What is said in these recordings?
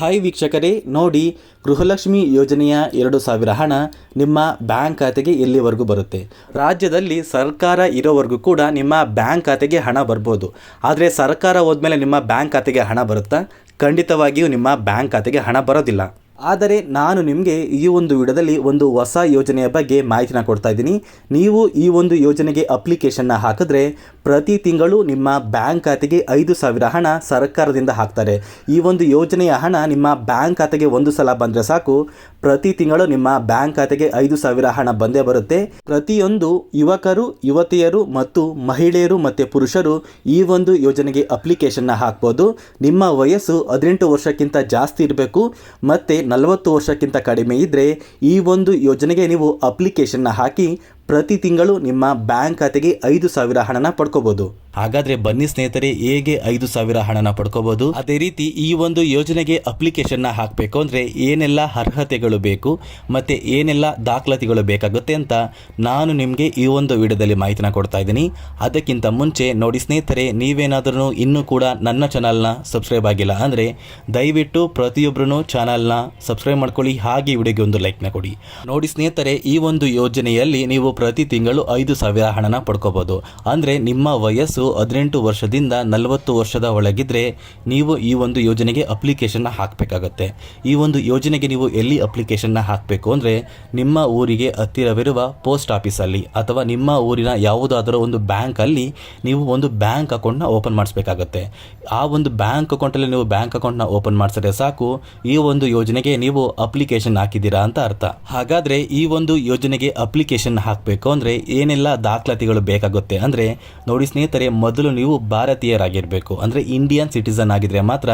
Hi ವೀಕ್ಷಕರೇ, ನೋಡಿ, ಗೃಹಲಕ್ಷ್ಮಿ ಯೋಜನೆಯ ಎರಡು ಸಾವಿರ ಹಣ ನಿಮ್ಮ ಬ್ಯಾಂಕ್ ಖಾತೆಗೆ ಎಲ್ಲಿವರೆಗೂ ಬರುತ್ತೆ? ರಾಜ್ಯದಲ್ಲಿ ಸರ್ಕಾರ ಇರೋವರೆಗೂ ಕೂಡ ನಿಮ್ಮ ಬ್ಯಾಂಕ್ ಖಾತೆಗೆ ಹಣ ಬರ್ಬೋದು. ಆದರೆ ಸರ್ಕಾರ ಹೋದ್ಮೇಲೆ ನಿಮ್ಮ ಬ್ಯಾಂಕ್ ಖಾತೆಗೆ ಹಣ ಬರುತ್ತಾ? ಖಂಡಿತವಾಗಿಯೂ ನಿಮ್ಮ ಬ್ಯಾಂಕ್ ಖಾತೆಗೆ ಹಣ ಬರೋದಿಲ್ಲ. ಆದರೆ ನಾನು ನಿಮಗೆ ಈ ಒಂದು ವಿಡದಲ್ಲಿ ಒಂದು ಹೊಸ ಯೋಜನೆಯ ಬಗ್ಗೆ ಮಾಹಿತಿನ ಕೊಡ್ತಾ ಇದ್ದೀನಿ. ನೀವು ಈ ಒಂದು ಯೋಜನೆಗೆ ಅಪ್ಲಿಕೇಶನ್ನ ಹಾಕಿದ್ರೆ ಪ್ರತಿ ತಿಂಗಳು ನಿಮ್ಮ ಬ್ಯಾಂಕ್ ಖಾತೆಗೆ ಐದು ಸಾವಿರ ಹಣ ಸರ್ಕಾರದಿಂದ ಹಾಕ್ತಾರೆ. ಈ ಒಂದು ಯೋಜನೆಯ ಹಣ ನಿಮ್ಮ ಬ್ಯಾಂಕ್ ಖಾತೆಗೆ ಒಂದು ಸಲ ಬಂದರೆ ಸಾಕು. ಪ್ರತಿ ತಿಂಗಳು ನಿಮ್ಮ ಬ್ಯಾಂಕ್ ಖಾತೆಗೆ ಐದು ಸಾವಿರ ಹಣ ಬಂದೇ ಬರುತ್ತೆ. ಪ್ರತಿಯೊಂದು ಯುವಕರು, ಯುವತಿಯರು ಮತ್ತು ಮಹಿಳೆಯರು ಮತ್ತು ಪುರುಷರು ಈ ಒಂದು ಯೋಜನೆಗೆ ಅಪ್ಲಿಕೇಶನ್ನ ಹಾಕ್ಬೋದು. ನಿಮ್ಮ ವಯಸ್ಸು ಹದಿನೆಂಟು ವರ್ಷಕ್ಕಿಂತ ಜಾಸ್ತಿ ಇರಬೇಕು. ಮತ್ತು ನಲವತ್ತು ವರ್ಷಕ್ಕಿಂತ ಕಡಿಮೆ ಇದ್ದರೆ ಈ ಒಂದು ಯೋಜನೆಗೆ ನೀವು ಅಪ್ಲಿಕೇಶನ್ನ ಹಾಕಿ ಪ್ರತಿ ತಿಂಗಳು ನಿಮ್ಮ ಬ್ಯಾಂಕ್ ಖಾತೆಗೆ ಐದು ಸಾವಿರ ಹಣನ ಪಡ್ಕೋಬಹುದು ಹಾಗಾದ್ರೆ ಬನ್ನಿ ಸ್ನೇಹಿತರೆ, ಹೇಗೆ ಐದು ಸಾವಿರ ಹಣನ ಪಡ್ಕೋಬಹುದು ಅದೇ ರೀತಿ ಈ ಒಂದು ಯೋಜನೆಗೆ ಅಪ್ಲಿಕೇಶನ್ನ ಹಾಕಬೇಕು ಅಂದ್ರೆ ಏನೆಲ್ಲ ಅರ್ಹತೆಗಳು ಬೇಕು ಮತ್ತೆ ಏನೆಲ್ಲ ದಾಖಲಾತಿಗಳು ಬೇಕಾಗುತ್ತೆ ಅಂತ ನಾನು ನಿಮಗೆ ಈ ಒಂದು ವಿಡಿಯೋದಲ್ಲಿ ಮಾಹಿತಿನ ಕೊಡ್ತಾ ಇದ್ದೀನಿ. ಅದಕ್ಕಿಂತ ಮುಂಚೆ ನೋಡಿ ಸ್ನೇಹಿತರೆ, ನೀವೇನಾದ್ರೂ ಇನ್ನೂ ಕೂಡ ನನ್ನ ಚಾನಲ್ನ ಸಬ್ಸ್ಕ್ರೈಬ್ ಆಗಿಲ್ಲ ಅಂದ್ರೆ ದಯವಿಟ್ಟು ಪ್ರತಿಯೊಬ್ಬರೂ ಚಾನಲ್ನ ಸಬ್ಸ್ಕ್ರೈಬ್ ಮಾಡ್ಕೊಳ್ಳಿ, ಹಾಗೆ ವಿಡಿಯೋಗೆ ಒಂದು ಲೈಕ್ನ ಕೊಡಿ. ನೋಡಿ ಸ್ನೇಹಿತರೆ, ಈ ಒಂದು ಯೋಜನೆಯಲ್ಲಿ ನೀವು ಪ್ರತಿ ತಿಂಗಳು ಐದು ಸಾವಿರ ಹಣನ ಪಡ್ಕೋಬೋದು. ಅಂದರೆ ನಿಮ್ಮ ವಯಸ್ಸು ಹದಿನೆಂಟು ವರ್ಷದಿಂದ ನಲವತ್ತು ವರ್ಷದ ಒಳಗಿದ್ರೆ ನೀವು ಈ ಒಂದು ಯೋಜನೆಗೆ ಅಪ್ಲಿಕೇಶನ್ನ ಹಾಕಬೇಕಾಗತ್ತೆ. ಈ ಒಂದು ಯೋಜನೆಗೆ ನೀವು ಎಲ್ಲಿ ಅಪ್ಲಿಕೇಶನ್ನ ಹಾಕಬೇಕು ಅಂದರೆ ನಿಮ್ಮ ಊರಿಗೆ ಹತ್ತಿರವಿರುವ ಪೋಸ್ಟ್ ಆಫೀಸಲ್ಲಿ ಅಥವಾ ನಿಮ್ಮ ಊರಿನ ಯಾವುದಾದರೂ ಒಂದು ಬ್ಯಾಂಕಲ್ಲಿ ನೀವು ಒಂದು ಬ್ಯಾಂಕ್ ಅಕೌಂಟ್ನ ಓಪನ್ ಮಾಡಿಸ್ಬೇಕಾಗತ್ತೆ. ಆ ಒಂದು ಬ್ಯಾಂಕ್ ಅಕೌಂಟಲ್ಲಿ ನೀವು ಬ್ಯಾಂಕ್ ಅಕೌಂಟ್ನ ಓಪನ್ ಮಾಡಿಸಿದ್ರೆ ಸಾಕು, ಈ ಒಂದು ಯೋಜನೆಗೆ ನೀವು ಅಪ್ಲಿಕೇಶನ್ ಹಾಕಿದ್ದೀರಾ ಅಂತ ಅರ್ಥ. ಹಾಗಾದರೆ ಈ ಒಂದು ಯೋಜನೆಗೆ ಅಪ್ಲಿಕೇಶನ್ ಹಾಕಬೇಕು ಅಂದರೆ ಏನೆಲ್ಲ ದಾಖಲಾತಿಗಳು ಬೇಕಾಗುತ್ತೆ ಅಂದರೆ ನೋಡಿ ಸ್ನೇಹಿತರೆ, ಮೊದಲು ನೀವು ಭಾರತೀಯರಾಗಿರಬೇಕು. ಅಂದರೆ ಇಂಡಿಯನ್ ಸಿಟಿಸನ್ ಆಗಿದ್ದರೆ ಮಾತ್ರ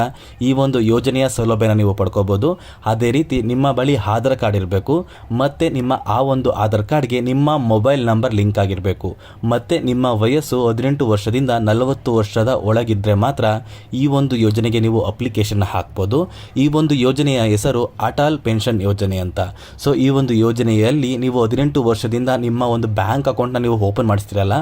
ಈ ಒಂದು ಯೋಜನೆಯ ಸೌಲಭ್ಯನ ನೀವು ಪಡ್ಕೋಬೋದು. ಅದೇ ರೀತಿ ನಿಮ್ಮ ಬಳಿ ಆಧಾರ್ ಕಾರ್ಡ್ ಇರಬೇಕು. ಮತ್ತು ನಿಮ್ಮ ಆ ಒಂದು ಆಧಾರ್ ಕಾರ್ಡ್ಗೆ ನಿಮ್ಮ ಮೊಬೈಲ್ ನಂಬರ್ ಲಿಂಕ್ ಆಗಿರಬೇಕು. ಮತ್ತು ನಿಮ್ಮ ವಯಸ್ಸು ಹದಿನೆಂಟು ವರ್ಷದಿಂದ ನಲವತ್ತು ವರ್ಷದ ಒಳಗಿದ್ದರೆ ಮಾತ್ರ ಈ ಒಂದು ಯೋಜನೆಗೆ ನೀವು ಅಪ್ಲಿಕೇಶನ್ ಹಾಕ್ಬೋದು. ಈ ಒಂದು ಯೋಜನೆಯ ಹೆಸರು ಅಟಲ್ ಪೆನ್ಷನ್ ಯೋಜನೆ ಅಂತ. ಸೊ ಈ ಒಂದು ಯೋಜನೆಯಲ್ಲಿ ನೀವು ಹದಿನೆಂಟು ವರ್ಷದಿಂದ ನಿಮ್ಮ ಒಂದು ಬ್ಯಾಂಕ್ ಅಕೌಂಟ್ನ ನೀವು ಓಪನ್ ಮಾಡಿಸ್ತೀರಲ್ಲ,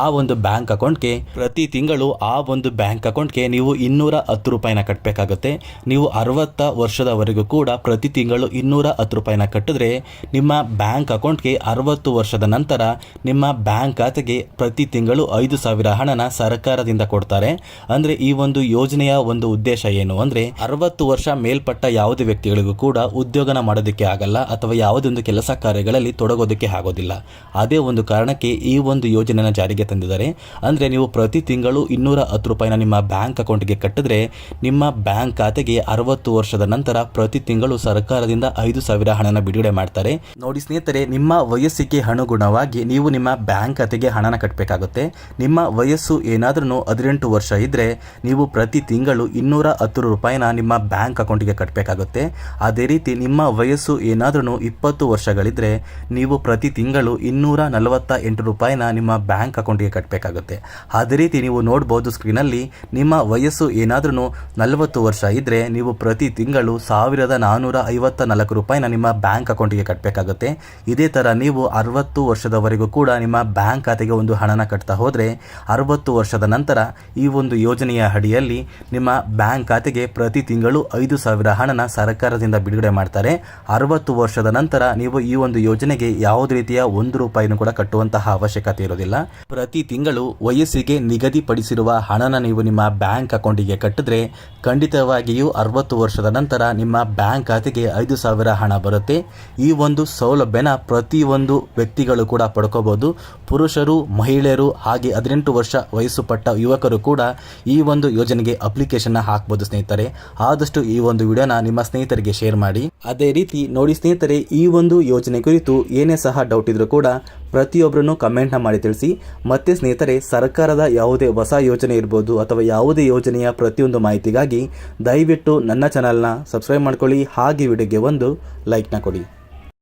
ಆ ಒಂದು ಬ್ಯಾಂಕ್ ಅಕೌಂಟ್ಗೆ ಪ್ರತಿ ತಿಂಗಳು ಆ ಒಂದು ಬ್ಯಾಂಕ್ ಅಕೌಂಟ್ಗೆ ನೀವು ಇನ್ನೂರ ಹತ್ತು ರೂಪಾಯಿನ ಕಟ್ಟಬೇಕಾಗುತ್ತೆ ನೀವು ಅರವತ್ತ ವರ್ಷದವರೆಗೂ ಕೂಡ ಪ್ರತಿ ತಿಂಗಳು ಇನ್ನೂರ ಹತ್ತು ರೂಪಾಯಿನ ಕಟ್ಟಿದ್ರೆ, ನಿಮ್ಮ ಬ್ಯಾಂಕ್ ಅಕೌಂಟ್ಗೆ ಅರವತ್ತು ವರ್ಷದ ನಂತರ ನಿಮ್ಮ ಬ್ಯಾಂಕ್ ಖಾತೆಗೆ ಪ್ರತಿ ತಿಂಗಳು ಐದು ಸಾವಿರ ಹಣನ ಸರ್ಕಾರದಿಂದ ಕೊಡ್ತಾರೆ. ಅಂದರೆ ಈ ಒಂದು ಯೋಜನೆಯ ಒಂದು ಉದ್ದೇಶ ಏನು ಅಂದರೆ, ಅರವತ್ತು ವರ್ಷ ಮೇಲ್ಪಟ್ಟ ಯಾವುದೇ ವ್ಯಕ್ತಿಗಳಿಗೂ ಕೂಡ ಉದ್ಯೋಗನ ಮಾಡೋದಕ್ಕೆ ಆಗಲ್ಲ ಅಥವಾ ಯಾವುದೇ ಒಂದು ಕೆಲಸ ಕಾರ್ಯಗಳಲ್ಲಿ ತೊಡಗೋದಕ್ಕೆ ಆಗೋದಿಲ್ಲ. ಅದೇ ಒಂದು ಕಾರಣಕ್ಕೆ ಈ ಒಂದು ಯೋಜನೆಯನ್ನು ಜಾರಿಗೆ ತಂದಿದ್ದಾರೆ. ಅಂದರೆ ನೀವು ಪ್ರತಿ ತಿಂಗಳು ಇನ್ನೂರ ಹತ್ತು ರೂಪಾಯಿನ ನಿಮ್ಮ ಬ್ಯಾಂಕ್ ಅಕೌಂಟ್ಗೆ ಕಟ್ಟಿದ್ರೆ ನಿಮ್ಮ ಬ್ಯಾಂಕ್ ಖಾತೆಗೆ ಅರವತ್ತು ವರ್ಷದ ನಂತರ ಪ್ರತಿ ತಿಂಗಳು ಸರ್ಕಾರದಿಂದ ಐದು ಸಾವಿರ ಹಣನ ಬಿಡುಗಡೆ ಮಾಡ್ತಾರೆ. ನೋಡಿ ಸ್ನೇಹಿತರೆ, ನಿಮ್ಮ ವಯಸ್ಸಿಗೆ ಅನುಗುಣವಾಗಿ ನೀವು ನಿಮ್ಮ ಬ್ಯಾಂಕ್ ಖಾತೆಗೆ ಹಣನ ಕಟ್ಟಬೇಕಾಗುತ್ತೆ ನಿಮ್ಮ ವಯಸ್ಸು ಏನಾದ್ರೂ ಹದಿನೆಂಟು ವರ್ಷ ಇದ್ದರೆ ನೀವು ಪ್ರತಿ ತಿಂಗಳು ಇನ್ನೂರ ಹತ್ತು ರೂಪಾಯಿನ ನಿಮ್ಮ ಬ್ಯಾಂಕ್ ಅಕೌಂಟ್ಗೆ ಕಟ್ಟಬೇಕಾಗುತ್ತೆ ಅದೇ ರೀತಿ ನಿಮ್ಮ ವಯಸ್ಸು ಏನಾದ್ರೂ ಇಪ್ಪತ್ತು ವರ್ಷಗಳಿದ್ರೆ ನೀವು ಪ್ರತಿ ತಿಂಗಳು ಇನ್ನೂರ ನಲವತ್ತ ಎಂಟು ರೂಪಾಯಿನ ನಿಮ್ಮ ಬ್ಯಾಂಕ್ ಅಕೌಂಟಿಗೆ ಕಟ್ಟಬೇಕಾಗುತ್ತೆ ಅದೇ ರೀತಿ ನೀವು ನೋಡ್ಬೋದು ಸ್ಕ್ರೀನಲ್ಲಿ ನಿಮ್ಮ ವಯಸ್ಸು ಏನಾದ್ರೂ ನಲವತ್ತು ವರ್ಷ ಇದ್ದರೆ ನೀವು ಪ್ರತಿ ತಿಂಗಳು ಸಾವಿರದ ನಾನ್ನೂರ ಐವತ್ತ ನಾಲ್ಕು ರೂಪಾಯಿನ ನಿಮ್ಮ ಬ್ಯಾಂಕ್ ಅಕೌಂಟಿಗೆ ಕಟ್ಟಬೇಕಾಗುತ್ತೆ ಇದೇ ಥರ ನೀವು ಅರವತ್ತು ವರ್ಷದವರೆಗೂ ಕೂಡ ನಿಮ್ಮ ಬ್ಯಾಂಕ್ ಖಾತೆಗೆ ಒಂದು ಹಣನ ಕಟ್ತಾ ಹೋದರೆ ಅರವತ್ತು ವರ್ಷದ ನಂತರ ಈ ಒಂದು ಯೋಜನೆಯ ಅಡಿಯಲ್ಲಿ ನಿಮ್ಮ ಬ್ಯಾಂಕ್ ಖಾತೆಗೆ ಪ್ರತಿ ತಿಂಗಳು ಐದು ಸಾವಿರ ಹಣನ ಸರ್ಕಾರದಿಂದ ಬಿಡುಗಡೆ ಮಾಡ್ತಾರೆ. ಅರವತ್ತು ವರ್ಷದ ನಂತರ ನೀವು ಈ ಒಂದು ಯೋಜನೆಗೆ ಯಾವುದೇ ರೀತಿಯ ಒಂದು ರೂಪಾಯಿನೂ ಕೂಡ ಕಟ್ಟುವಂತಹ ಅವಶ್ಯಕತೆ ಇರೋದಿಲ್ಲ. ಪ್ರತಿ ತಿಂಗಳು ವಯಸ್ಸಿಗೆ ನಿಗದಿಪಡಿಸಿರುವ ಹಣನ ನೀವು ನಿಮ್ಮ ಬ್ಯಾಂಕ್ ಅಕೌಂಟಿಗೆ ಕಟ್ಟಿದ್ರೆ ಖಂಡಿತವಾಗಿಯೂ ಅರವತ್ತು ವರ್ಷದ ನಂತರ ನಿಮ್ಮ ಬ್ಯಾಂಕ್ ಖಾತೆಗೆ ಐದು ಸಾವಿರ ಹಣ ಬರುತ್ತೆ. ಈ ಒಂದು ಸೌಲಭ್ಯನ ಪ್ರತಿಯೊಂದು ವ್ಯಕ್ತಿಗಳು ಕೂಡ ಪಡ್ಕೋಬಹುದು ಪುರುಷರು, ಮಹಿಳೆಯರು, ಹಾಗೆ ಹದಿನೆಂಟು ವರ್ಷ ವಯಸ್ಸು ಪಟ್ಟ ಯುವಕರು ಕೂಡ ಈ ಒಂದು ಯೋಜನೆಗೆ ಅಪ್ಲಿಕೇಶನ್ ಹಾಕ್ಬೋದು ಸ್ನೇಹಿತರೆ. ಆದಷ್ಟು ಈ ಒಂದು ವಿಡಿಯೋನ ನಿಮ್ಮ ಸ್ನೇಹಿತರಿಗೆ ಶೇರ್ ಮಾಡಿ. ಅದೇ ರೀತಿ ನೋಡಿ ಸ್ನೇಹಿತರೆ, ಈ ಒಂದು ಯೋಜನೆ ಕುರಿತು ಏನೇ ಸಹ ಡೌಟ್ ಇದ್ರೂ ಕೂಡ ಪ್ರತಿಯೊಬ್ಬರನ್ನು ಕಮೆಂಟ್ನ ಮಾಡಿ ತಿಳಿಸಿ. ಮತ್ತೆ ಸ್ನೇಹಿತರೆ, ಸರ್ಕಾರದ ಯಾವುದೇ ಹೊಸ ಯೋಜನೆ ಇರ್ಬೋದು ಅಥವಾ ಯಾವುದೇ ಯೋಜನೆಯ ಪ್ರತಿಯೊಂದು ಮಾಹಿತಿಗಾಗಿ ದಯವಿಟ್ಟು ನನ್ನ ಚಾನಲ್ನ ಸಬ್ಸ್ಕ್ರೈಬ್ ಮಾಡ್ಕೊಳ್ಳಿ. ಹಾಗೆ ವಿಡಿಯೋಗೆ ಒಂದು ಲೈಕ್ನ ಕೊಡಿ.